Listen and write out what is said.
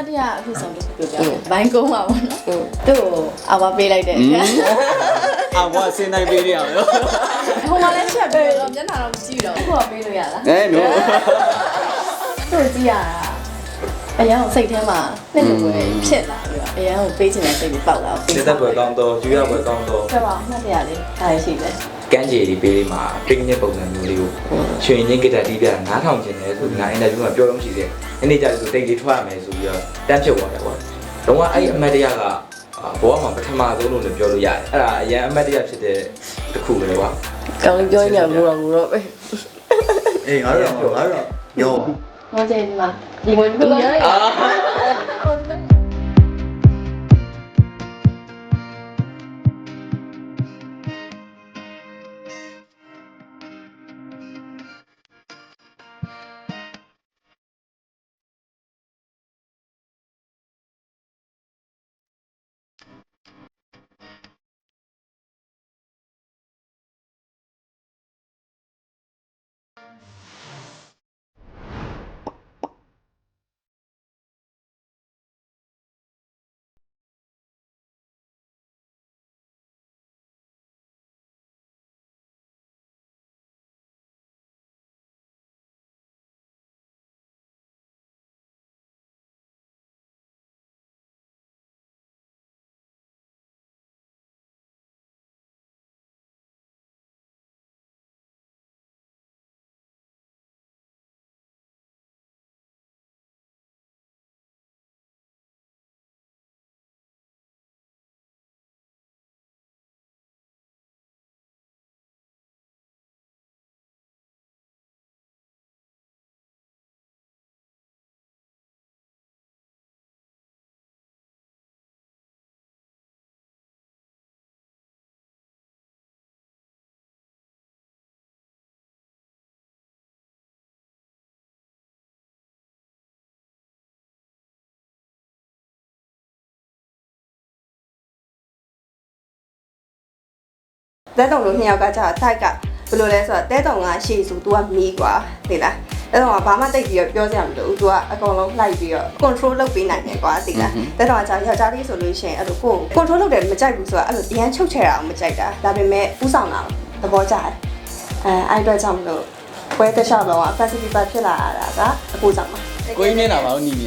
တ်တရအဖြစ်ဆုံးတစ်ခုပြောပြမယ်ဘိုင်းကုန်းပါဘောနော်သူ့ကိုအဝါပေးလိုက်တယ်အာဘွားစင်နိုင်ပေးရအောင်ဟိုမှာလည်းချက်ပေးတော့မျက်နှာတော့မကြည့်တော့ခုကပေးလို့ရလားအဲနို့သူ့ကြည့်ရတာအရန်ကိုစိတ်ထဲမှာနှစ်လူပဲဖြစ်လာပြီးတော့အရန်ကိုပေးချင်တဲ့စိတ်ကိုပေါက်လာစစ်သက်ပွဲကောင်းတော့ယူရပွဲကောင်းတော့ပြပါမှတ်တရလေးဒါရရှိတယ် ကန်းကြီးဒီပေးလေးမှာ picnic ပုံစံမျိုးလေးကိုရွှေရင်းဂီတာတီးပြတာနားထောင်ခြင်းလဲဆိုပြီးငါအင်တာဗျူးမှာပြောလို့ရှိသေးတယ်။အဲ့ဒီကြဆိုတိတ်လေးထွက်ရမယ်ဆိုပြီးတော့တန်းဖြစ်သွားတယ်ကွာ။တော့အဲ့အမတ်တရကဘောမှာပထမဆုံးလို့လည်းပြောလို့ရတယ်။အဲ့ဒါအရင်အမတ်တရဖြစ်တဲ့တစ်ခုပဲကွာကောင်းပြောညဘူးတော့ဘူးတော့ပဲအေးငါတို့တော့ငါတို့တော့ရောဟောကျေဒီမှာဒီဝင်ခုတော့။အာ တဲတုံတို့နှစ်ယောက်ကကြာတိုက်ကဘယ်လိုလဲဆိုတော့တဲတုံကရှေ့ဆို तू ကမီးกว่าသိလားတဲတုံကဘာမှတိတ်ပြီးတော့ပြောစရာမလိုဘူး तू ကအကုန်လုံးလိုက်ပြီးတော့ control လုပ်ပေးနိုင်တယ်ကွာသိလားတဲတုံကကြာယောက်ျားလေးဆိုလို့ရှိရင်အဲ့လိုကိုယ် control လုပ်တယ်မကြိုက်ဘူးဆိုတော့အဲ့လိုအရန်ချုပ်ချယ်တာအောင်မကြိုက်တာဒါပေမဲ့ဥဆောင်တာသဘောကျတယ်အဲအဲ့အတွက်ကြောင့်မလို့ပွဲတစ်လျှောက်လုံးက festival ဖြစ်လာတာကအကိုကြောင့်ပါ ကိုင်းမျက်နှာပါဦးညီညီ